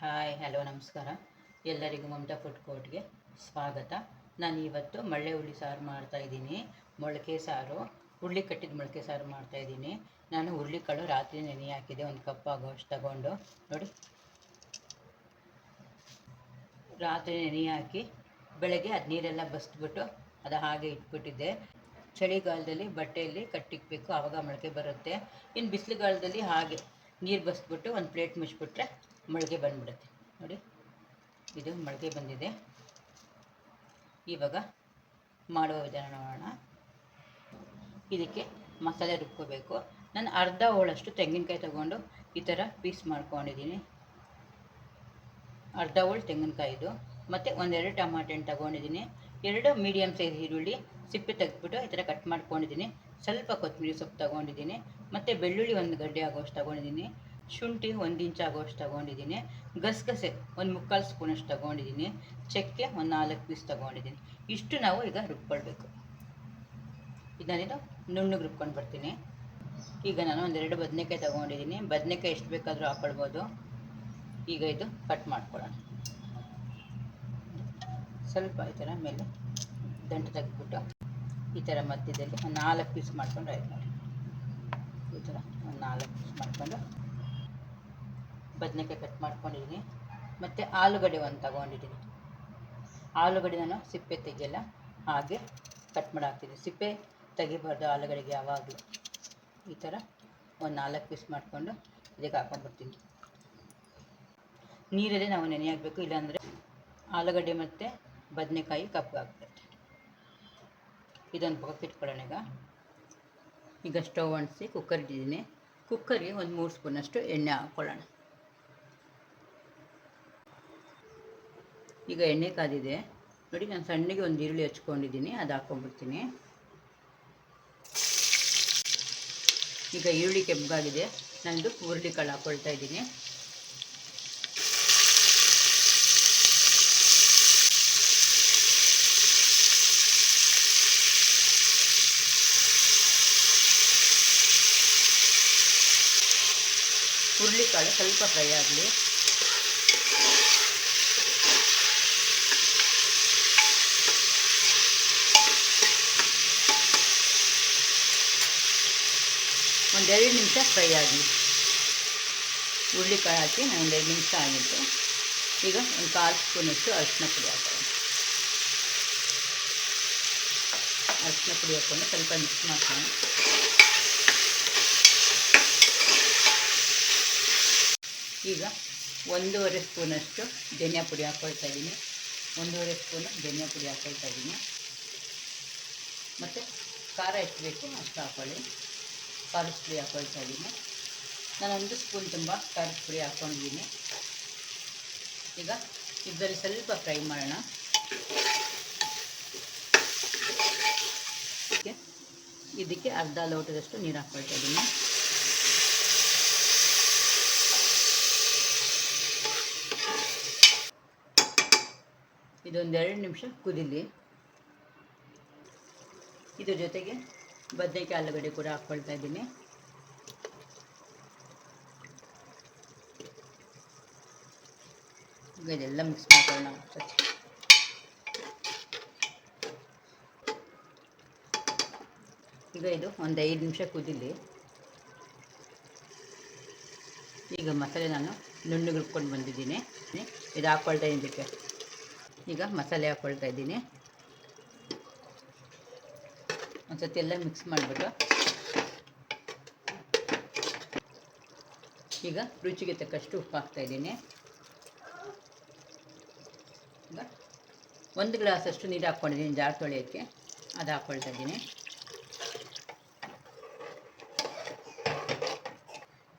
Hi, hello, ನಮಸ್ಕಾರ. ಎಲ್ಲರಿಗೂ Mamata food ಕೋರ್ಟ್ಗೆ ಸ್ವಾಗತ. ನಾನು ಇವತ್ತು ಮಳ್ಳೆ ಹುಳಿ ಸಾರು ಮಾಡ್ತಾ ಇದ್ದೀನಿ. ಮೊಳಕೆ ಸಾರು, ಹುರುಳಿ ಕಟ್ಟಿದ ಮೊಳಕೆ ಸಾರು ಮಾಡ್ತಾ ಇದ್ದೀನಿ. ನಾನು ಹುರುಳಿಕಾಳು ರಾತ್ರಿ ನೆನೆ ಹಾಕಿದೆ, ಒಂದು ಕಪ್ ಆಗೋಷ್ಟು ತಗೊಂಡು. ನೋಡಿ. ರಾತ್ರಿ ನೆನೆ ಹಾಕಿ, ಬೆಳಗ್ಗೆ ಅದು ನೀರೆಲ್ಲ ಬಸ್ಬಿಟ್ಟು ಅದು ಹಾಗೆ ಇಟ್ಬಿಟ್ಟಿದ್ದೆ. ಚಳಿಗಾಲದಲ್ಲಿ ಬಟ್ಟೆಯಲ್ಲಿ ಕಟ್ಟಿಕ್ಬೇಕು, ಆವಾಗ ಮೊಳಕೆ ಬರುತ್ತೆ. ಇನ್ನು ಬಿಸಿಲುಗಾಲದಲ್ಲಿ ಹಾಗೆ ನೀರು ಬಸ್ಬಿಟ್ಟು ಒಂದು ಪ್ಲೇಟ್ ಮುಚ್ಚಿಬಿಟ್ರೆ ಮೊಳಕೆ ಬಂದ್ಬಿಡುತ್ತೆ. ನೋಡಿ, ಇದು ಮೊಳಕೆ ಬಂದಿದೆ. ಇವಾಗ ಮಾಡುವ ವಿಧಾನ ನೋಡೋಣ. ಇದಕ್ಕೆ ಮಸಾಲೆ ರುಬ್ಕೋಬೇಕು. ನಾನು ಅರ್ಧ ಹೋಳಷ್ಟು ತೆಂಗಿನಕಾಯಿ ತಗೊಂಡು ಈ ಥರ ಪೀಸ್ ಮಾಡ್ಕೊಂಡಿದ್ದೀನಿ. ಅರ್ಧ ಹೋಳು ತೆಂಗಿನಕಾಯಿದು ಮತ್ತು ಒಂದೆರಡು ಟಮಾಟೆ ಹಣ್ಣು ತಗೊಂಡಿದ್ದೀನಿ. ಎರಡು ಮೀಡಿಯಮ್ ಸೈಜ್ ಈರುಳ್ಳಿ ಸಿಪ್ಪೆ ತೆಗೆದ್ಬಿಟ್ಟು ಈ ಥರ ಕಟ್ ಮಾಡ್ಕೊಂಡಿದ್ದೀನಿ. ಸ್ವಲ್ಪ ಕೊತ್ತಂಬರಿ ಸೊಪ್ಪು ತಗೊಂಡಿದ್ದೀನಿ. ಮತ್ತು ಬೆಳ್ಳುಳ್ಳಿ ಒಂದು ಗಡ್ಡೆ ಆಗೋಷ್ಟು ತಗೊಂಡಿದ್ದೀನಿ. ಶುಂಠಿ ಒಂದು ಇಂಚ್ ಆಗೋಷ್ಟು ತಗೊಂಡಿದ್ದೀನಿ. ಗಸಗಸೆ ಒಂದು ಮುಕ್ಕಾಲು ಸ್ಪೂನಷ್ಟು ತಗೊಂಡಿದ್ದೀನಿ. ಚಕ್ಕೆ ಒಂದು ನಾಲ್ಕು ಪೀಸ್ ತಗೊಂಡಿದ್ದೀನಿ. ಇಷ್ಟು ನಾವು ಈಗ ರುಬ್ಕೊಳ್ಬೇಕು. ಇದನ್ನಿದು ನುಣ್ಣಗೆ ರುಬ್ಕೊಂಡು ಬರ್ತೀನಿ. ಈಗ ನಾನು ಒಂದೆರಡು ಬದನೆಕಾಯಿ ತಗೊಂಡಿದ್ದೀನಿ. ಬದನೆಕಾಯಿ ಎಷ್ಟು ಬೇಕಾದರೂ ಹಾಕ್ಕೊಳ್ಬೋದು ಈಗ ಇದು ಕಟ್ ಮಾಡ್ಕೊಳ್ಳೋಣ. ಸ್ವಲ್ಪ ಈ ಥರ ಮೇಲೆ ದಂಟು ತೆಗೆದ್ಬಿಟ್ಟು ಈ ಥರ ಮಧ್ಯದಲ್ಲಿ ಒಂದು ನಾಲ್ಕು ಪೀಸ್ ಮಾಡ್ಕೊಂಡು ಆಯ್ತು ನೋಡಿ. ಈ ಥರ ಒಂದು ನಾಲ್ಕು ಪೀಸ್ ಮಾಡ್ಕೊಂಡು ಬದನೆಕಾಯಿ ಕಟ್ ಮಾಡ್ಕೊಂಡಿದ್ದೀನಿ ಮತ್ತು ಆಲೂಗಡ್ಡೆ ಒಂದು ತಗೊಂಡಿದ್ದೀನಿ ಆಲೂಗಡ್ಡೆ ನಾನು ಸಿಪ್ಪೆ ತೆಗೆಯಲ್ಲ ಹಾಗೆ ಕಟ್ ಮಾಡಾಕ್ತೀನಿ ಸಿಪ್ಪೆ ತೆಗಿಬಾರ್ದು ಆಲೂಗಡ್ಡೆಗೆ ಯಾವಾಗಲೂ. ಈ ಥರ ಒಂದು ನಾಲ್ಕು ಪೀಸ್ ಮಾಡಿಕೊಂಡು ಇದಕ್ಕೆ ಹಾಕೊಂಡ್ಬಿಡ್ತೀನಿ. ನೀರಲ್ಲೇ ನಾವು ನೆನೆ ಹಾಕಬೇಕು ಇಲ್ಲಾಂದರೆ ಆಲೂಗಡ್ಡೆ ಮತ್ತು ಬದನೆಕಾಯಿ ಕಪ್ಪಗಾಗ್ತದೆ ಇದೊಂದು ಪಕ್ಕ ಇಟ್ಕೊಳ್ಳೋಣ ಈಗ. ಈಗ ಸ್ಟವ್ ಅಂಟಿಸಿ ಕುಕ್ಕರ್ ಇಟ್ಟಿದ್ದೀನಿ. ಕುಕ್ಕರ್ಗೆ ಒಂದು ಮೂರು ಸ್ಪೂನಷ್ಟು ಎಣ್ಣೆ ಹಾಕ್ಕೊಳ್ಳೋಣ ಈಗ ಎಣ್ಣೆ ಕಾದಿದೆ. ನೋಡಿ, ನಾನು ಸಣ್ಣಗೆ ಒಂದು ಈರುಳ್ಳಿ ಹಚ್ಕೊಂಡಿದ್ದೀನಿ, ಅದು ಹಾಕ್ಕೊಂಡ್ಬಿಡ್ತೀನಿ ಈಗ ಈರುಳ್ಳಿ ಕೆಂಪಾಗಿದೆ. ನಂದು ಹುರುಳಿ ಕಾಳು ಹಾಕ್ಕೊಳ್ತಾ ಇದ್ದೀನಿ. ಹುರುಳಿಕಾಳು ಸ್ವಲ್ಪ ಫ್ರೈ ಆಗಲಿ. ಒಂದೆರಡು ನಿಮಿಷ ಫ್ರೈ ಆಗಲಿ ಹುರುಳಿಕಾಳು ಹಾಕಿ ಒಂದೆರಡು ನಿಮಿಷ ಆಗಿತ್ತು ಈಗ ಒಂದು ಕಾಲು ಸ್ಪೂನಷ್ಟು ಅರಿಶಿನ ಪುಡಿ ಹಾಕೋಣ. ಅರಿಶಿನ ಪುಡಿ ಹಾಕ್ಕೊಂಡು ಸ್ವಲ್ಪ ಮಿಕ್ಸ್ ಮಾಡ್ತೀನಿ ಈಗ ಒಂದೂವರೆ ಸ್ಪೂನಷ್ಟು ಧನಿಯಾ ಪುಡಿ ಹಾಕ್ಕೊಳ್ತಾ ಇದ್ದೀನಿ. ಒಂದೂವರೆ ಸ್ಪೂನು ಧನಿಯಾ ಪುಡಿ ಹಾಕ್ಕೊಳ್ತಾ ಇದ್ದೀನಿ. ಮತ್ತು ಖಾರ ಎಷ್ಟು ಬೇಕು ಅಷ್ಟು ಹಾಕ್ಕೊಳ್ಳಿ ಖಾರದ ಪುಡಿ ಹಾಕೊಳ್ತಾ ಇದ್ದೀನಿ ನಾನು ಒಂದು ಸ್ಪೂನ್ ತುಂಬ ಖಾರದ ಪುಡಿ ಹಾಕ್ಕೊಂಡಿದ್ದೀನಿ ಈಗ ಇದರಲ್ಲಿ ಸ್ವಲ್ಪ ಫ್ರೈ ಮಾಡೋಣ. ಇದಕ್ಕೆ ಅರ್ಧ ಲೋಟದಷ್ಟು ನೀರು ಹಾಕ್ಕೊಳ್ತಾ ಇದ್ದೀನಿ ಇದೊಂದೆರಡು ನಿಮಿಷ ಕುದಿಲಿ. ಇದ್ರ ಜೊತೆಗೆ ಬದನೆಕಾಯಿ ಆಲೂಗಡ್ಡೆ ಕೂಡ ಹಾಕ್ಕೊಳ್ತಾ ಇದ್ದೀನಿ. ಈಗ ಇದೆಲ್ಲ ಮಿಕ್ಸ್ ಮಾಡ್ಕೊಳ್ಳೋಣ ಈಗ ಇದು ಒಂದು ಐದು ನಿಮಿಷ ಕುದಿಲಿ. ಈಗ ಮಸಾಲೆ ನಾನು ನುಣ್ಣಗೆ ಬಂದಿದ್ದೀನಿ. ಇದು ಹಾಕ್ಕೊಳ್ತಾ ಇದಕ್ಕೆ. ಈಗ ಮಸಾಲೆ ಹಾಕ್ಕೊಳ್ತಾ ಇದ್ದೀನಿ. ಒಂದು ಸತಿ ಎಲ್ಲ ಮಿಕ್ಸ್ ಮಾಡಿಬಿಟ್ಟು ಈಗ ರುಚಿಗೆ ತಕ್ಕಷ್ಟು ಉಪ್ಪು ಹಾಕ್ತಾ ಇದ್ದೀನಿ. ಈಗ ಒಂದು ಗ್ಲಾಸಷ್ಟು ನೀರು ಹಾಕ್ಕೊಂಡಿದ್ದೀನಿ, ಜಾರ್ ತೊಳೆಯೋಕ್ಕೆ. ಅದು ಹಾಕ್ಕೊಳ್ತಾ ಇದ್ದೀನಿ.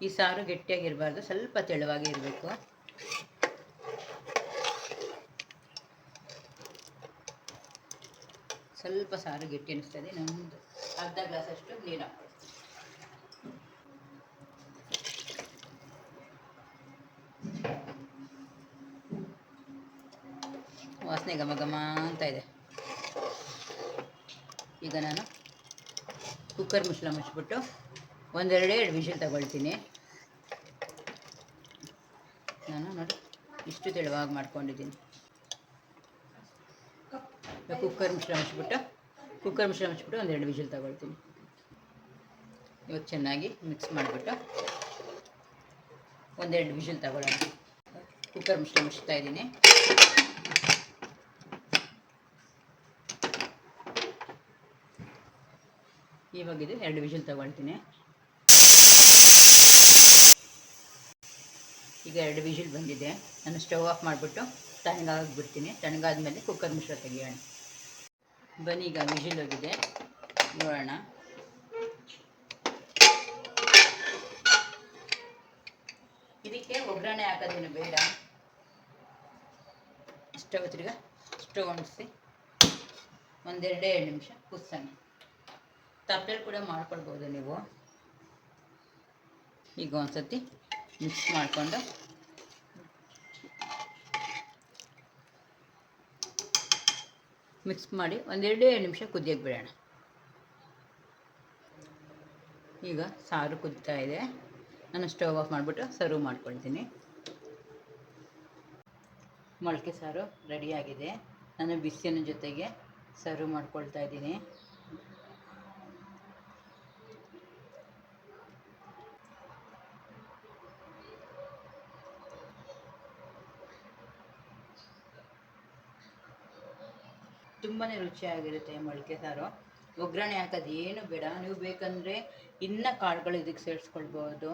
ಈ ಸಾರು ಗಟ್ಟಿಯಾಗಿರಬಾರ್ದು, ಸ್ವಲ್ಪ ತೆಳುವಾಗಿ ಇರಬೇಕು. ಸ್ವಲ್ಪ ಸಾರು ಗಟ್ಟಿ ಅನಿಸ್ತದೆ ನಮ್ಮದು ಅರ್ಧ ಗ್ಲಾಸಷ್ಟು ನೀರು ಹಾಕೊಳ್ತೀನಿ ವಾಸನೆ ಘಮ ಘಮ ಅಂತ ಇದೆ. ಈಗ ನಾನು ಕುಕ್ಕರ್ ಮುಚ್ಚಳ ಮುಚ್ಚಿಬಿಟ್ಟು ಒಂದೆರಡು ಎರಡು ವಿಷಲ್ ತಗೊಳ್ತೀನಿ. ನಾನು ನೋಡಿ, ಇಷ್ಟು ತೆಳುವಾಗಿ ಮಾಡ್ಕೊಂಡಿದ್ದೀನಿ. ಕುಕ್ಕರ್ ಮಿಶ್ರ ಹಚ್ಬಿಟ್ಟು ಕುಕ್ಕರ್ ಮಿಶ್ರ ಹಚ್ಬಿಟ್ಟು ಒಂದೆರಡು ವಿಜಿಲ್ ತಗೊಳ್ತೀನಿ. ಇವಾಗ ಚೆನ್ನಾಗಿ ಮಿಕ್ಸ್ ಮಾಡಿಬಿಟ್ಟು ಒಂದೆರಡು ವಿಜಿಲ್ ತಗೊಳ್ಳೋಣ. ಕುಕ್ಕರ್ ಮಿಶ್ರ ಮುಚ್ತಾ ಇದ್ದೀನಿ. ಇವಾಗ ಇದು ಎರಡು ವಿಜಿಲ್ ತಗೊಳ್ತೀನಿ. ಈಗ ಎರಡು ವಿಜಿಲ್ ಬಂದಿದೆ. ನಾನು ಸ್ಟವ್ ಆಫ್ ಮಾಡಿಬಿಟ್ಟು ತಣ್ಣಗಾಗ್ಬಿಡ್ತೀನಿ. ತಣ್ಣಗಾದ್ಮೇಲೆ ಕುಕ್ಕರ್ ಮಿಶ್ರ ತೆಗಿಯೋಣ. ಬನ್ನಿ ಈಗ ಹೋಗಿದೆ. ನೋಡೋಣ. ಇದಕ್ಕೆ ಒಗ್ಗರಣೆ ಹಾಕೋದೇನು ಬೇಡ. ಸ್ಟವ್ ತಿರ್ಗ? ಸ್ಟವ್ ಅಂಟಿಸಿ. ಒಂದೆರಡೇ ಎರಡು ನಿಮಿಷ ಕುದಿಸೋಣ. ತಪ್ಪೇಲಿ ಕೂಡ ಮಾಡ್ಕೊಳ್ಬೋದು ನೀವು. ಈಗ ಒಂದ್ಸತಿ ಮಿಕ್ಸ್ ಮಾಡಿಕೊಂಡು ಮಿಕ್ಸ್ ಮಾಡಿ ಒಂದೆರಡೇ ನಿಮಿಷ ಕುದಿಯೋಕ್ಕೆ ಬಿಡೋಣ ಈಗ ಸಾರು ಕುದಿತಾ ಇದೆ. ನಾನು ಸ್ಟವ್ ಆಫ್ ಮಾಡಿಬಿಟ್ಟು ಸರ್ವ್ ಮಾಡ್ಕೊಳ್ತೀನಿ. ಮೊಳಕೆ ಸಾರು ರೆಡಿಯಾಗಿದೆ ನಾನು ಬಿಸಿನ ಜೊತೆಗೆ ಸರ್ವ್ ಮಾಡ್ಕೊಳ್ತಾ ಇದ್ದೀನಿ. ತುಂಬಾ ರುಚಿಯಾಗಿರುತ್ತೆ ಮೊಳಕೆ ಸಾರು. ಒಗ್ಗರಣೆ ಹಾಕೋದು ಏನು ಬೇಡ. ನೀವು ಬೇಕಂದರೆ ಇನ್ನು ಕಾಳುಗಳು ಇದಕ್ಕೆ ಸೇರಿಸ್ಕೊಳ್ಬೋದು.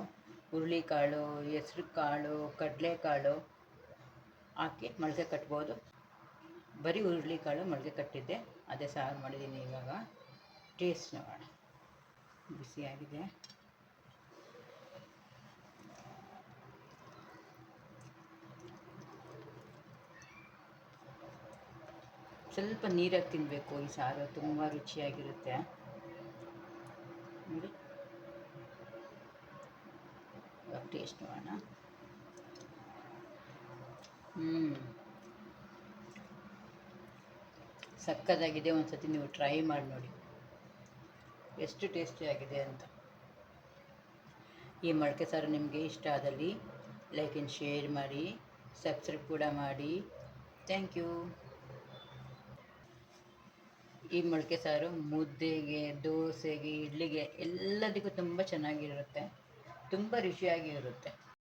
ಹುರುಳಿಕಾಳು ಹೆಸ್ರು ಕಾಳು ಕಡಲೆಕಾಳು ಹಾಕಿ ಮೊಳಕೆ ಕಟ್ಬೋದು. ಬರೀ ಹುರುಳಿಕಾಳು ಮೊಳಕೆ ಕಟ್ಟಿದ್ದೆ. ಅದೇ ಸಾರು ಮಾಡಿದ್ದೀನಿ ಇವಾಗ. ಟೇಸ್ಟ್ ನೋಡೋಣ. ಬಿಸಿಯಾಗಿದೆ. ಸ್ವಲ್ಪ ನೀರಾಗಿ ತಿನ್ನಬೇಕು ಈ ಸಾರು, ತುಂಬ ರುಚಿಯಾಗಿರುತ್ತೆ. ನೋಡಿ. ಟೇಸ್ಟ್ ಮಾಡೋಣ ಹ್ಞೂ ಸಕ್ಕದಾಗಿದೆ ಒಂದು ಸತಿ ನೀವು ಟ್ರೈ ಮಾಡಿ ನೋಡಿ. ಎಷ್ಟು ಟೇಸ್ಟಿ ಆಗಿದೆ ಅಂತ. ಈ ಮೊಳಕೆ ಸಾರು ನಿಮಗೆ ಇಷ್ಟ ಆದಲ್ಲಿ ಲೈಕ್ ಆ್ಯಂಡ್ ಶೇರ್ ಮಾಡಿ ಸಬ್ಸ್ಕ್ರೈಬ್ ಕೂಡ ಮಾಡಿ. ಥ್ಯಾಂಕ್ ಯು ಈ ಮೊಳಕೆ ಸಾರು ಮುದ್ದೆಗೆ ದೋಸೆಗೆ ಇಡ್ಲಿಗೆ ಎಲ್ಲದಕ್ಕೂ ತುಂಬ ಚೆನ್ನಾಗಿರುತ್ತೆ. ತುಂಬ ರುಚಿಯಾಗಿ ಇರುತ್ತೆ